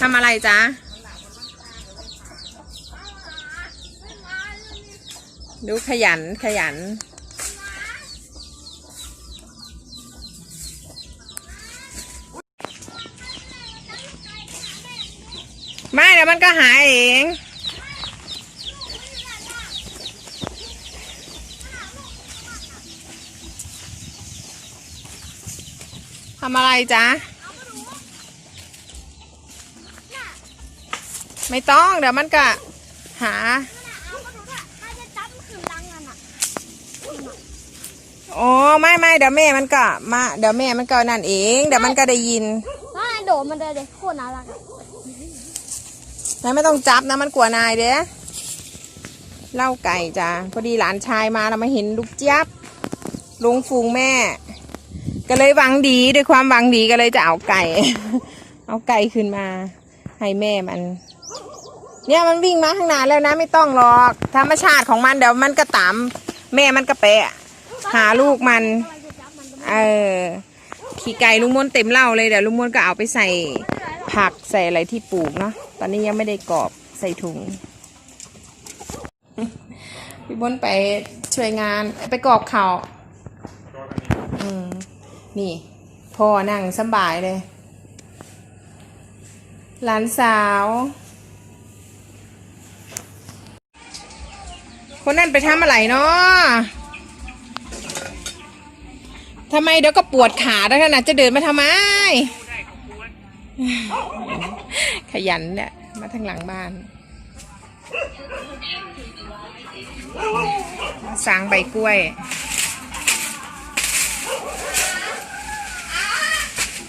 ทำอะไรจ๊ะ ดูขยันขยัน ไม่เดี๋ยวมันก็หายเองทำอะไรจ๊ะ ไม่ต้องเดี๋ยวมันก็หาเอามาดูด้วยถ้าจะจับขึ้นดังกันอะอ๋อไม่ไม่เดี๋ยวแม่มันก็มาเดี๋ยวแม่มันก็นั่นเอง เดี๋ยวมันก็ได้ยินถ้าโดดมันเลยเด็กโคตรน่ารักอะนายไม่ต้องจับนะมันกลัวนายเด้เล่าไก่จ้ะพอดีหลานชายมาเรามาเห็นลูกเจี๊ยบลุงฟูงแม่ ก็เลยหวังดีด้วยความหวังดีก็เลยจะเอาไก่ เอาไก่ขึ้นมา ให้แม่มัน เนี่ยมันวิ่งมาข้างหน้าแล้วนะไม่ต้องหรอก ธรรมชาติของมันเดี๋ยวมันก็ตามแม่มันก็แปะ หาลูกมันเออขี่ไก่ลุงมนเต็มเล่าเลยเดี๋ยวลุงมนก็เอาไปใส่ผักใส่อะไรที่ปลูกเนาะตอนนี้ยังไม่ได้กรอบใส่ถุงพี่มนต์ไปช่วยงานไปกรอบเขาอืมนี่พ่อนั่งสบายเลยหลานสาว คนนั่นไปทำอะไรเนาะทำไมเดี๋ยวก็ปวดขาแล้วนะจะเดินมาทำไม ขยันเนี่ยมาทางหลังบ้านสางใบกล้วย